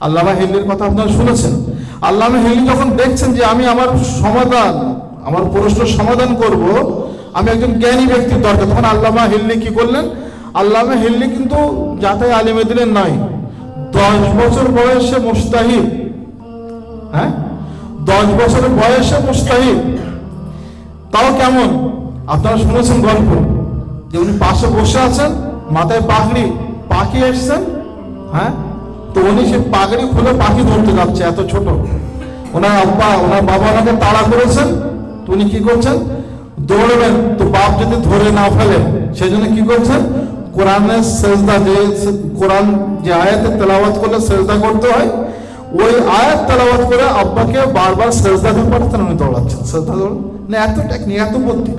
আল্লামা হিল্লির কথা আপনারা শুনেছেন। আল্লামা হিল্লি যখন দেখছেন যে আমি আমার সমাধান, আমার প্রশ্ন সমাধান করব, আমি একজন জ্ঞানী ব্যক্তির দরকার, তখন আল্লামা হিল্লি কি করলেন? আল্লামা হিল্লি কিন্তু যাতে আলিমে দিলেন নয় দশ বছর বয়সে মুস্তাহিদ। হ্যাঁ? দশ বছর বয়সে মুস্তাহিদ। তাও কেমন? আপনারা শুনেছেন গল্প যে উনি পাশে বসে আছেন, মাথায় পাগড়ি, পাখি এসছেন হ্যাঁ? তো উনি সে পাগড়ি খুলে পাখি ধরতে যাচ্ছে, এত ছোট। ওনার আব্বা, ওনার বাবা ওনাকে তাড়া করেছেন। তো উনি কি করছেন? দৌড়বেন তো বাপ যদি ধরে না ফেলে সেই জন্য কি করছেন? কোরআনের সেজদা যে কোরআন যে আয়াতে তেলাওয়াত করলে সেজদা করতে হয়, ওই আয়াত তেলাওয়াত করে আব্বাকে বারবার সেজদা দিতে পারতেন উনি দৌড়াচ্ছেন। সেজদা দৌড় না এত টেকনিক, এত বুদ্ধি।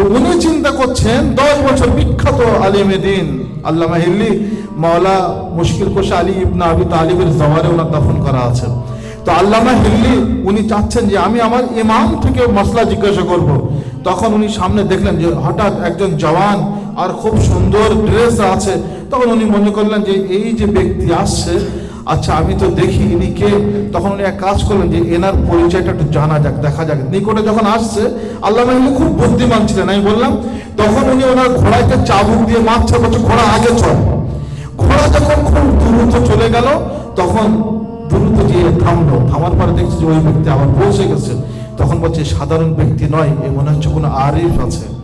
তো উনি চিন্তা করছেন, দশ বছর বিখ্যাত আলিমে দিন, আল্লামা হিল্লি, মাওলা মুশকিল কোষা আলী ইবনা আবি তালিবের জওয়ারে ওনার দাফন করা আছে তো আল্লামা হিল্লি, উনি চাচ্ছেন যে আমি আমার ইমাম থেকে মশলা জিজ্ঞাসা করব। তখন উনি সামনে দেখলেন যে হঠাৎ একজন জওয়ান আর খুব সুন্দর ড্রেস আছে তখন উনি মনে করলেন যে এই যে ব্যক্তি আসছে আচ্ছা আমি তো দেখি ইনি কে। তখন উনি এক কাজ করলেন যে এনার পরিচয়টা একটু জানা যাক, দেখা যাক। নিকটে যখন আসছে, আল্লাহ মাহিনী খুব বুদ্ধিমান ছিলেন, আমি বললাম, তখন উনি ওনার ঘোড়াকে চাবুক দিয়ে মারছে, বলছে, ঘোড়া, আগে চল। ঘোড়া যখন খুব দ্রুত চলে গেল, তখন দ্রুত গিয়ে থামলো। থামার পরে দেখছি যে ওই ব্যক্তি আবার পৌঁছে গেছে। তখন বলছে, সাধারণ ব্যক্তি নয়, এ মনে হচ্ছে কোনো আরিফ আছে।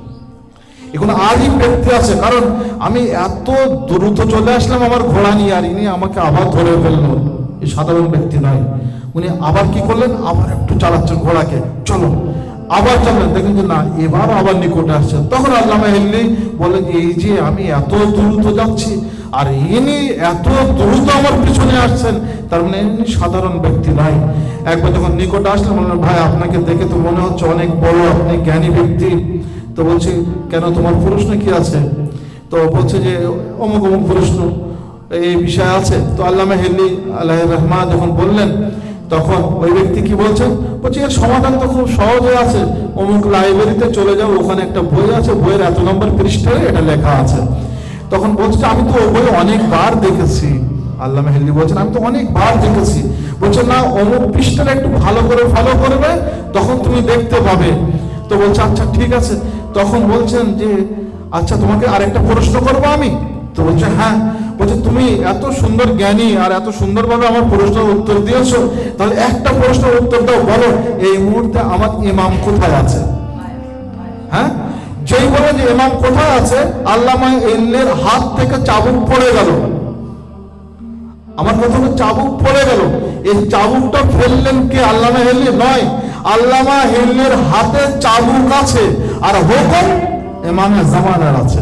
এখন আজই ব্যক্তি আছে। কারণ আমি এত দ্রুত চলে আসলাম আমার ঘোড়া নিয়ে আর ইনি আমাকে আবার ধরে ফেলল। এই সাধারণ ব্যক্তি নয়। উনি আবার কি করলেন? আবার একটু চালাচ্ছেন ঘোড়াকে। চলো আবার চালালেন। দেখেন যে না, এবার আবার নিকটে আসছেন। তখন আল্লামা হিল্লি বলেন এই যে আমি এত দ্রুত যাচ্ছি আর ইনি এত দ্রুত আমার পিছনে আসছেন। তার মানে এমনি সাধারণ ব্যক্তি নাই একবার যখন নিকটে আসলেন ভাই, আপনাকে দেখে তো মনে হচ্ছে অনেক বড়, আপনি জ্ঞানী ব্যক্তি। তো বলছি, কেন তোমার প্রশ্ন কি আছে? তো বলছে যে, অমুক অমুক প্রশ্ন, এই বিষয় আছে। তো আল্লামা হেল্লি আল্লাহ রহমান যখন বললেন, তখন ওই ব্যক্তি কি বলছেন? বলছি, এর সমাধান তো খুব সহজে আছে। অমুক লাইব্রেরিতে চলে যাও, ওখানে একটা বই আছে, বইয়ের এত নম্বর পৃষ্ঠায় এটা লেখা আছে। তখন বলছে, আমি তো ওই বই অনেকবার দেখেছি। আল্লাহ হেল্লি বলছেন, আমি তো অনেকবার দেখেছি। বলছে, না, অমুক পৃষ্ঠাটা একটু ভালো করে ফলো করবে, তখন তুমি দেখতে পাবে। তো বলছে আচ্ছা ঠিক আছে। তখন বলছেন যে আচ্ছা তোমাকে আরেকটা প্রশ্ন করব আমি? তো বলছে হ্যাঁ। বলছে, তুমি এত সুন্দর জ্ঞানী আর এত সুন্দরভাবে আমার প্রশ্নের উত্তর দিয়েছ, তাহলে একটা প্রশ্নের উত্তর দাও, বলো, এই মুহূর্তে আমার ইমাম কোথায় আছে? হ্যাঁ? যেই বলে যে ইমাম কোথায় আছে, আল্লামা ইল্লের হাত থেকে চাবুক পড়ে গেল। আমার কথা চাবুক পড়ে গেল। এই চাবুকটা ফেললেন কে? আল্লামা হেল্লি নয়। আল্লামা হেল্লির হাতে চাবুক আছে, আর হুকুম ইমামে জামানার আছে।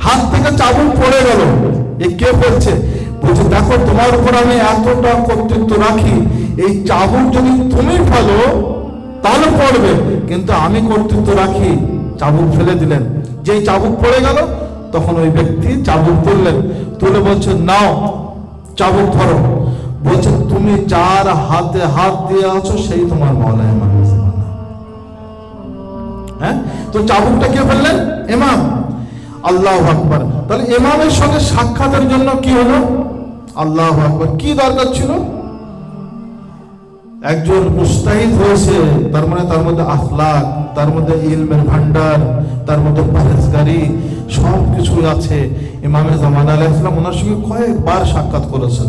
হাত থেকে চাবুক পড়ে গেল। এ কে পড়ছে? বলছে, দেখো, তোমার উপর আমি এতটা কর্তৃত্ব রাখি। এই চাবুক যদি তুমি ফেলো, তাহলে পড়বে। কিন্তু আমি কর্তৃত্ব রাখি। চাবুক ফেলে দিলেন। যেই চাবুক পড়ে গেল, তখন ওই ব্যক্তি চাবুক তুললেন। তুলে বলছে, নাও, চাবুক ধরো। বলছে, তুমি যার হাতে হাত দিয়ে আছো, সেই তোমার মৌলা ইমাম হ্যাঁ? তো চাবুকটা কে ফেললেন? ইমাম। আল্লাহ আকবর। তাহলে ইমামের সঙ্গে সাক্ষাতের জন্য কি হলো? আল্লাহ আকবর। কি দরকার ছিল? একজন মুস্তাহিদ হয়েছে, তার মানে তার মধ্যে আখলাক, তার মধ্যে ইলমের ভান্ডার তার মধ্যে পারেজগারি সব কিছু আছে। ইমামে জামান আলাইহিস সালাম, ওনার সঙ্গে কয়েকবার সাক্ষাৎ করেছেন।